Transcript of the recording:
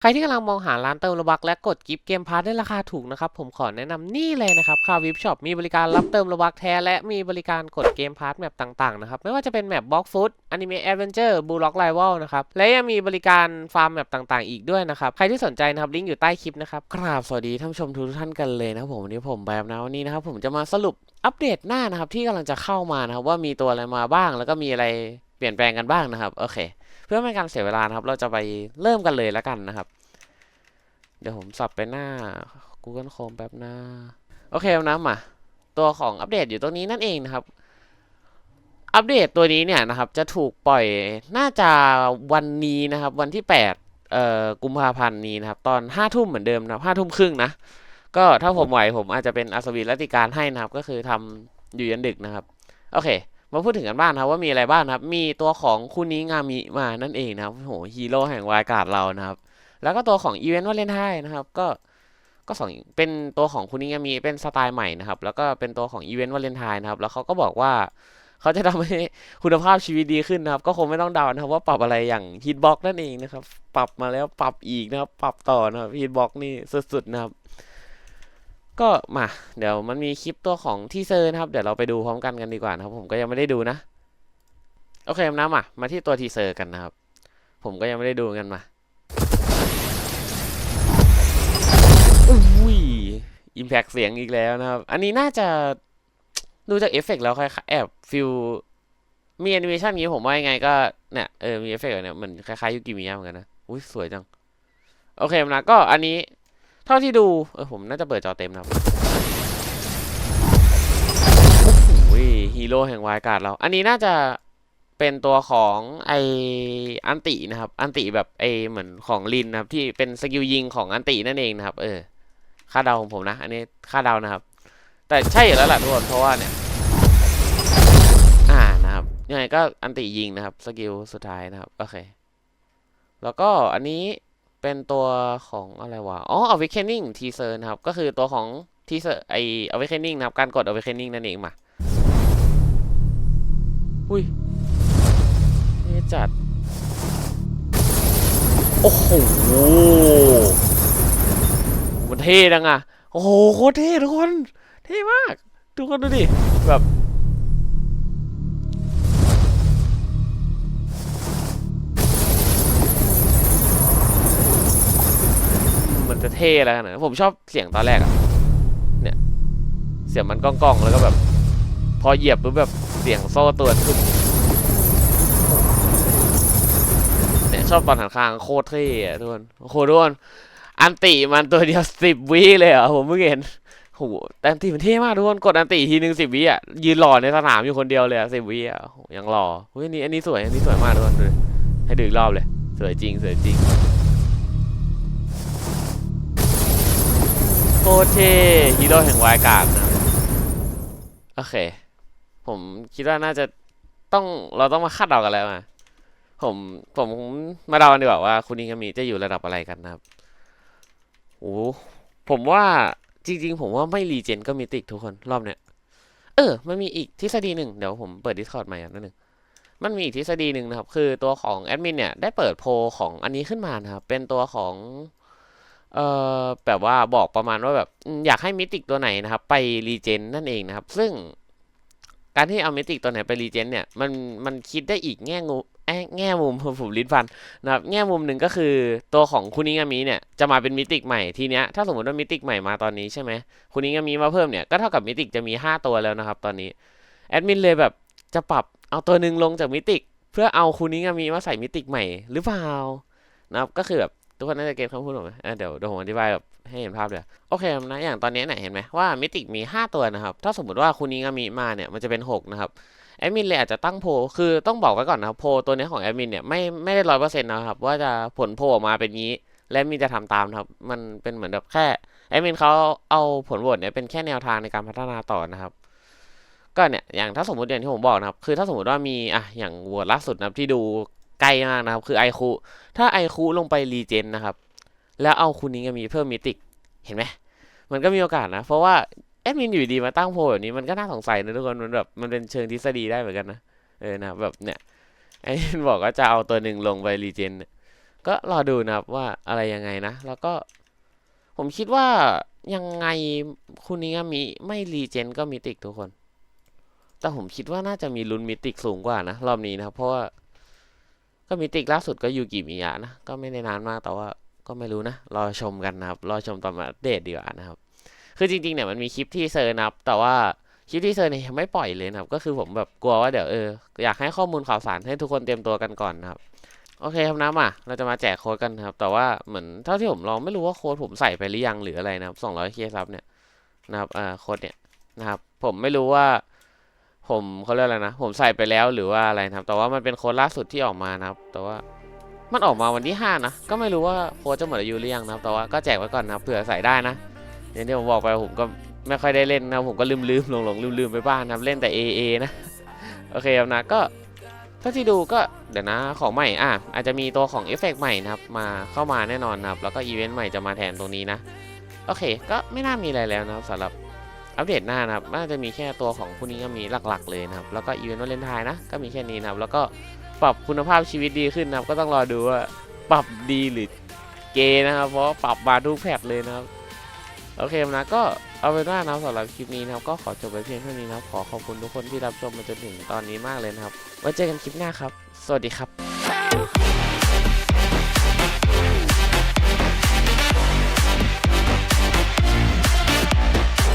ใครที่กำลังมองหาร้านเติมโลบักและกดกิฟต์เกมพาร์ทได้ราคาถูกนะครับ ผมขอแนะนำนี่เลยนะครับคาวิฟช็อปมีบริการรับเติมโลบักแท้ และมีบริการกดเกมพาร์ทแมปต่างๆนะครับ ไม่ว่าจะเป็นแมปบล็อกฟุตอนิเมะแอดเวนเจอร์บูล็อกไลวลนะครับ และยังมีบริการฟาร์มแมปต่างๆ อีกด้วยนะครับ ใครที่สนใจนะครับ ลิงก์อยู่ใต้คลิปนะครับกราบสวัสดีท่านผู้ชมทุกท่านกันเลยนะครับผมวันนี้ผมแบบนะวันนี้นะครับผมจะมาสรุปอัปเดตหน้านะครับที่กำลังจะเข้ามานะครับว่ามีตัวอะไรมาบ้าง แล้วก็มีอะไรเปลี่ยนแปลงกันบ้างนะครับโอเค เพื่อไม่ให้การเสียเวลานะครับ เราจะไปเริ่มกันเลยแล้วกันนะครับ เดี๋ยวผมสับไปหน้า Google Chrome แป๊บหนะโอเคนะมา ตัวของอัปเดตอยู่ตรงนี้นั่นเองนะครับ อัปเดตตัวนี้เนี่ยนะครับ จะถูกปล่อยน่าจะวันนี้นะครับ วันที่ 8 เอ่อ กุมภาพันธ์นี้นะครับ ตอน5ทุ่มเหมือนเดิมนะครับ5ทุ่มครึ่งนะ ก็ถ้าผมไหวผมอาจจะเป็นอัศวินรัตติการให้นะครับ ก็คือทำอยู่ยันดึกนะครับ โอเค มาพูดถึงกันบ้างนะครับว่ามีอะไรบ้างนะครับ มีตัวของคุนิงามิมานั่นเองนะครับโอ้โหฮีโร่แห่งวายการ์ดเรานะครับ แล้วก็ตัวของอีเวนต์วาเลนไทน์นะครับ ก็ก็สองเป็นตัวของคุณนิงามีเป็นสไตล์ใหม่นะครับ แล้วก็เป็นตัวของอีเวนต์วาเลนไทน์นะครับ แล้วเขาก็บอกว่าเขาจะทำให้คุณภาพชีวิตดีขึ้นนะครับ ก็คงไม่ต้องเดานะครับ ว่าปรับอะไรอย่างฮิตบ็อกนั่นเองนะครับ ปรับมาแล้วปรับอีกนะครับ ปรับต่อนะครับฮิตบ็อกนี่สุดๆนะครับ ก็มา เดี๋ยวมันมีคลิปตัวของทีเซอร์นะครับ เดี๋ยวเราไปดูพร้อมกันกันดีกว่านะครับ ผมก็ยังไม่ได้ดูนะ โอเคนะมามาที่ตัวทีเซอร์กันนะครับ ผมก็ยังไม่ได้ดูกันมาอุ้ยอิมแพกเสียงอีกแล้วนะครับ อันนี้น่าจะดูจากเอฟเฟกต์แล้วคล้ายๆแอบฟิลมีแอนิเมชันนี้ผมว่ายังไงก็เนี่ยเออมีเอฟเฟกต์เนี่ยเหมือนคล้ายๆยูกิมิยะเหมือนกันนะอุ้ยสวยจัง โอเคนะก็อันนี้ เท่าที่ดู เออผมน่าจะเปิดจอเต็มนะครับโอ้ยฮีโร่แห่งวายการ์ดเรา อันนี้น่าจะเป็นตัวของไออันตินะครับ อันติแบบไอเหมือนของลินนะครับ ที่เป็นสกิลยิงของอันตินั่นเองนะครับ เออคาดเดาของผมนะ อันนี้คาดเดานะครับ แต่ใช่อยู่แล้วแหละทุกคนเพราะว่าเนี่ย อ่านะครับยังไงก็อันติยิงนะครับ สกิลสุดท้ายนะครับ โอเค แล้วก็อันนี้ เป็นตัวของอะไรวะ อ๋อ Awakening Teaser นะครับ ก็คือตัวของ Teaser ไอ Awakening นะครับ การกด Awakening นั่นเองมา อุ้ยนี่จัด โอ้โห มันเท่จังอะโอ้โห โคตรเท่ทุกคน เท่มาก ทุกคนดูดิ แบบ เท่แล้วนะผมชอบเสียงตอนแรกอะเนี่ย เสียงมันก้องๆแล้วก็แบบ พอเหยียบปุ๊บแบบเสียงโซ่ตัวขึ้นเนี่ยชอบตอนหันข้างโคตรเท่อะทุกคนโอ้โหทุกคนอันติมันตัวเดียวสิบวิเลยเหรอผมเพิ่งเห็นโหแต่อันติมันเท่มากทุกคนกดอันติทีหนึ่งสิบวิอะยืนหล่อในสนามอยู่คนเดียวเลยสิบวิอะยังหล่อเฮ้ยอันนี้อันนี้สวยอันนี้สวยมากทุกคนดูให้ดูอีกรอบเลย สวยจริงสวยจริง ตรเท่ฮีโร่แห่งวายการ์ดนะโอเค ผมคิดว่าน่าจะต้องเราต้องมาคาดเดากันแล้วนะผมผมมาเดากันดีกว่าว่าคุณนิงามิจะอยู่ระดับอะไรกันนะครับโอ้ผมว่าจริง ๆ ผมว่าไม่รีเจนก็มิติกทุกคนรอบเนี้ยเออ มันมีอีกทฤษฎีหนึ่งเดี๋ยวผมเปิด Discord ใหม่อันนึงมันมีอีกทฤษฎีหนึ่งนะครับ คือตัวของแอดมินเนี่ยได้เปิดโพลของอันนี้ขึ้นมานะครับ เป็นตัวของ เอ่อแบบว่าบอกประมาณว่าแบบอยากให้มิติกตัวไหนนะครับ ไปรีเจนนั่นเองนะครับ ซึ่งการที่เอามิติกตัวไหนไปรีเจนเนี่ยมันมันคิดได้อีกแง่งูแง่มุมผมลิ้นพันนะครับแง่มุมหนึ่งก็คือตัวของคุนิงามิเนี่ยจะมาเป็นมิติกใหม่ทีเนี้ยถ้าสมมติว่ามิติกใหม่มาตอนนี้ใช่ไหมคุนิงามิมาเพิ่มเนี่ยก็เท่ากับมิติกจะมี 5 ตัวแล้วนะครับ ตอนนี้แอดมินเลยแบบจะปรับเอาตัวหนึ่งลงจากมิติก เพื่อเอาคุนิงามิมาใส่มิติกใหม่หรือเปล่านะครับก็คือแบบ ทุกคนน่าจะเก็ตคำพูดผมไหมเดี๋ยวเดี๋ยวผมอธิบายแบบให้เห็นภาพเลยโอเคนะอย่างตอนนี้เนี่ยเห็นไหมว่ามิติมี 5 ตัวนะครับ ถ้าสมมติว่าคุณนิงามิมาเนี่ยมันจะเป็น 6 นะครับแอดมินเลยอาจจะตั้งโพลคือต้องบอกไว้ก่อนนะครับโพลตัวนี้ของแอดมินเนี่ยไม่ไม่ได้ร้อยเปอร์เซ็นต์นะครับ ว่าจะผลโพลออกมาเป็นงี้ และมีจะทำตามนะครับ มันเป็นเหมือนแบบแค่แอดมินเขาเอาผลโหวตเนี่ยเป็นแค่แนวทางในการพัฒนาต่อนะครับ ก็เนี่ยอย่างถ้าสมมติอย่างที่ผมบอกนะครับ คือถ้าสมมติว่ามีอะอย่างโหวตล่าสุดนะครับที่ดู ใกล้มากนะครับ คือไอคูถ้าไอคูลงไปรีเจนนะครับ แล้วเอาคุณนิ้งมีเพิ่มมิติกเห็นไหมมันก็มีโอกาสนะ เพราะว่าแอดมินอยู่ดีมาตั้งโพลแบบนี้มันก็น่าสงสัยนะทุกคนมันแบบมันเป็นเชิงทฤษฎีได้เหมือนกันนะเออนะแบบเนี่ยไอ้บอกว่าจะเอาตัวหนึ่งลงไปรีเจนก็รอดูนะครับว่าอะไรยังไงนะ แล้วก็ผมคิดว่ายังไงคุณนี้มีไม่รีเจนก็มิติกทุกคนแต่ผมคิดว่าน่าจะมีลุ้นมิติกสูงกว่านะ รอบนี้นะครับ เพราะว่า ก็มิติกล่าสุดก็ยูกิมิยะนะ ก็ไม่ได้นานมากแต่ว่าก็ไม่รู้นะ รอชมกันนะครับ รอชมตอนมาอัปเดตดีกว่านะครับ คือจริงๆเนี่ยมันมีคลิปที่เซอร์นับ แต่ว่าคลิปที่เซอร์เนี่ยยังไม่ปล่อยเลยนะครับ ก็คือผมแบบกลัวว่าเดี๋ยวเอออยากให้ข้อมูลข่าวสารให้ทุกคนเตรียมตัวกันก่อนนะครับโอเคครับนะมาเราจะมาแจกโค้ดกันครับ แต่ว่าเหมือนเท่าที่ผมลองไม่รู้ว่าโค้ดผมใส่ไปหรือยังหรืออะไรนะครับ200เคซับเนี่ยนะครับอ่าโค้ดเนี่ยนะครับผมไม่รู้ว่า ผมเขาเรียกอะไรนะ ผมใส่ไปแล้วหรือว่าอะไรครับ แต่ว่ามันเป็นโค้ดล่าสุดที่ออกมานะครับ แต่ว่ามันออกมาวันที่ 5 นะ ก็ไม่รู้ว่าโค้ดจะหมดอายุหรือยังนะครับ แต่ว่าก็แจกไว้ก่อนนะครับเผื่อใส่ได้นะ อย่างที่ผมบอกไปผมก็ไม่ค่อยได้เล่นนะผมก็ลืมลืมหลงหลงลืมลืมไปบ้างนะครับเล่นแต่ AA นะโอเคครับนะก็เท่าที่ดูก็เดี๋ยวนะของใหม่อะอาจจะมีตัวของเอฟเฟกต์ใหม่นะครับมาเข้ามาแน่นอนนะครับแล้วก็อีเวนต์ใหม่จะมาแทนตรงนี้นะ โอเค ก็ไม่น่ามีอะไรแล้วนะครับสำหรับ อัปเดตหน้านะครับน่าจะมีแค่ตัวของผู้นี้ก็มีหลักๆเลยนะครับ แล้วก็อีเวนต์วาเลนไทน์นะ ก็มีแค่นี้นะครับ แล้วก็ปรับคุณภาพชีวิตดีขึ้นนะครับ ก็ต้องรอดูว่าปรับดีหรือเกนะครับ เพราะปรับมาทุกแพทเลยนะครับ โอเคนะ ก็เอาเป็นว่านะสำหรับคลิปนี้นะครับ ก็ขอจบไปเพียงเท่านี้นะครับ ขอขอบคุณทุกคนที่รับชมมาจนถึงตอนนี้มากเลยนะครับ ไว้เจอกันคลิปหน้าครับ สวัสดีครับ